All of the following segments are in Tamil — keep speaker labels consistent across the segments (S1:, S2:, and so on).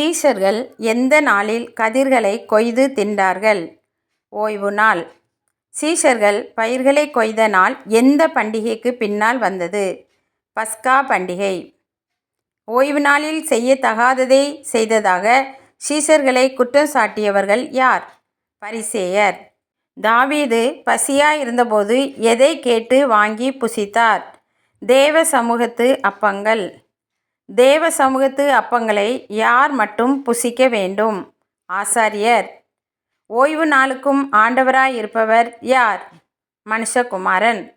S1: சீஷர்கள் எந்த நாளில் கதிர்களை கொய்து தின்றார்கள்? ஓய்வு நாள். சீஷர்கள் பயிர்களை கொய்த நாள் எந்த பண்டிகைக்கு பின்னால் வந்தது? பஸ்கா பண்டிகை. ஓய்வு நாளில் செய்யத்தகாததை செய்ததாக சீஷர்களை குற்றம் சாட்டியவர்கள் யார்? பரிசேயர். தாவீது பசியாய் இருந்தபோது எதை கேட்டு வாங்கி புசித்தார்? தேவ சமூகத்து அப்பங்கள். தேவ சமூகத்து அப்பங்களை யார் மட்டும் புசிக்க வேண்டும்? ஆசாரியர். ஓய்வு நாளுக்கும் ஆண்டவராய் இருப்பவர் யார்? மனுஷகுமாரன்.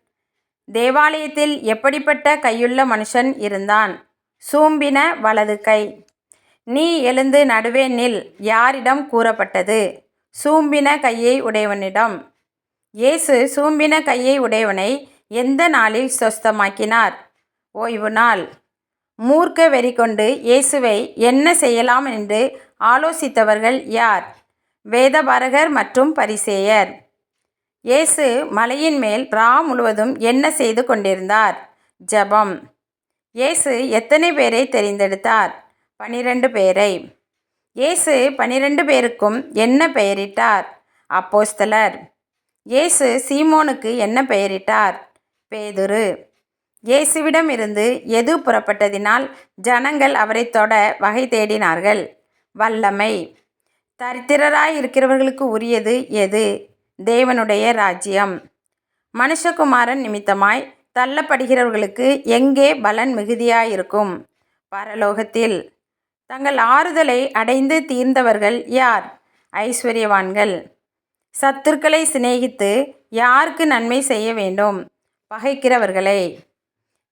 S1: தேவாலயத்தில் எப்படிப்பட்ட கையுள்ள மனுஷன் இருந்தான்? சூம்பின வலது கை. நீ எழுந்து நடுவே நில் யாரிடம் கூறப்பட்டது? சூம்பின கையை உடையவனிடம். இயேசு சூம்பின கையை உடையவனை எந்த நாளில் சொஸ்தமாக்கினார்? ஓய்வு நாள். மூர்க்க வெறி கொண்டு இயேசுவை என்ன செய்யலாம் என்று ஆலோசித்தவர்கள் யார்? வேதபாரகர் மற்றும் பரிசேயர். இயேசு மலையின் மேல் ரா முழுவதும் என்ன செய்து கொண்டிருந்தார்? ஜபம். இயேசு எத்தனை பேரை தெரிந்தெடுத்தார்? பனிரெண்டு பேரை. இயேசு பனிரெண்டு பேருக்கும் என்ன பெயரிட்டார்? அப்போஸ்தலர். இயேசு சீமோனுக்கு என்ன பெயரிட்டார்? பேதுரு. இயேசுவிடம் இருந்து எது புறப்பட்டதினால் ஜனங்கள் அவரை தொட வகை தேடினார்கள்? வல்லமை. தரித்திரராய் இருக்கிறவர்களுக்கு உரியது எது? தேவனுடைய ராஜ்யம். மனுஷகுமாரன் நிமித்தமாய் தள்ளப்படுகிறவர்களுக்கு எங்கே பலன் மிகுதியாயிருக்கும்? பரலோகத்தில். தங்கள் ஆறுதலை அடைந்து தீர்ந்தவர்கள் யார்? ஐஸ்வர்யவான்கள். சத்துருக்களை சிநேகித்து யாருக்கு நன்மை செய்ய வேண்டும்? பகைக்கிறவர்களை.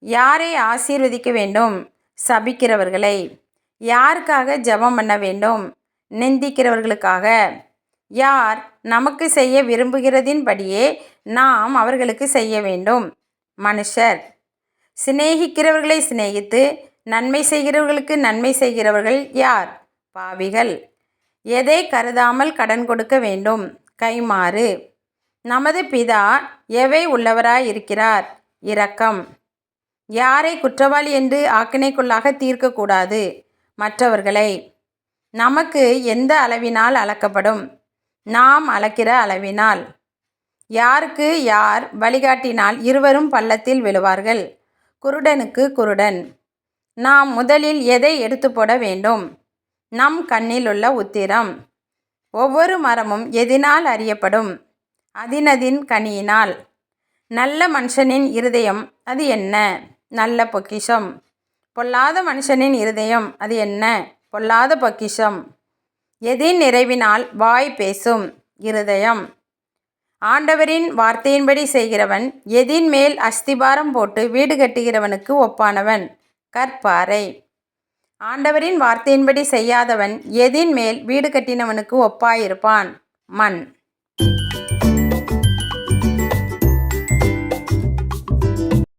S1: யாரை ஆசீர்வதிக்க வேண்டும்? சபிக்கிறவர்களை. யாருக்காக ஜெபம் பண்ண வேண்டும்? நிந்திக்கிறவர்களுக்காக. யார் நமக்கு செய்ய விரும்புகிறதின்படியே நாம் அவர்களுக்கு செய்ய வேண்டும். மனுஷர். சிநேகிக்கிறவர்களை சிநேகித்து நன்மை செய்கிறவர்களுக்கு நன்மை செய்கிறவர்கள் யார்? பாவிகள். எதை கருதாமல் கடன் கொடுக்க வேண்டும்? கைமாறு நமது பிதா எவை உள்ளவராய் இருக்கிறார் இரக்கம். யாரை குற்றவாளி என்று ஆக்கினைக்குள்ளாக தீர்க்கக்கூடாது? மற்றவர்களை. நமக்கு எந்த அளவினால் அளக்கப்படும்? நாம் அளக்கிற அளவினால். யாருக்கு யார் வழிகாட்டினால் இருவரும் பள்ளத்தில் விழுவார்கள்? குருடனுக்கு குருடன். நாம் முதலில் எதை எடுத்து போட வேண்டும்? நம் கண்ணில் உள்ள உத்திரம். ஒவ்வொரு மரமும் எதினால் அறியப்படும்? அதினதின் கனியினால். நல்ல மனுஷனின் இருதயம் அது என்ன? நல்ல பொக்கிஷம். பொல்லாத மனுஷனின் இருதயம் அது என்ன? பொல்லாத பொக்கிஷம். எதின் நிறைவினால் வாய் பேசும் இருதயம். ஆண்டவரின் வார்த்தையின்படி செய்கிறவன் எதின் மேல் அஸ்திபாரம் போட்டு வீடு கட்டுகிறவனுக்கு ஒப்பானவன் கற்பாறை. ஆண்டவரின் வார்த்தையின்படி செய்யாதவன் எதின் மேல் வீடு கட்டினவனுக்கு ஒப்பாயிருப்பான் மண்.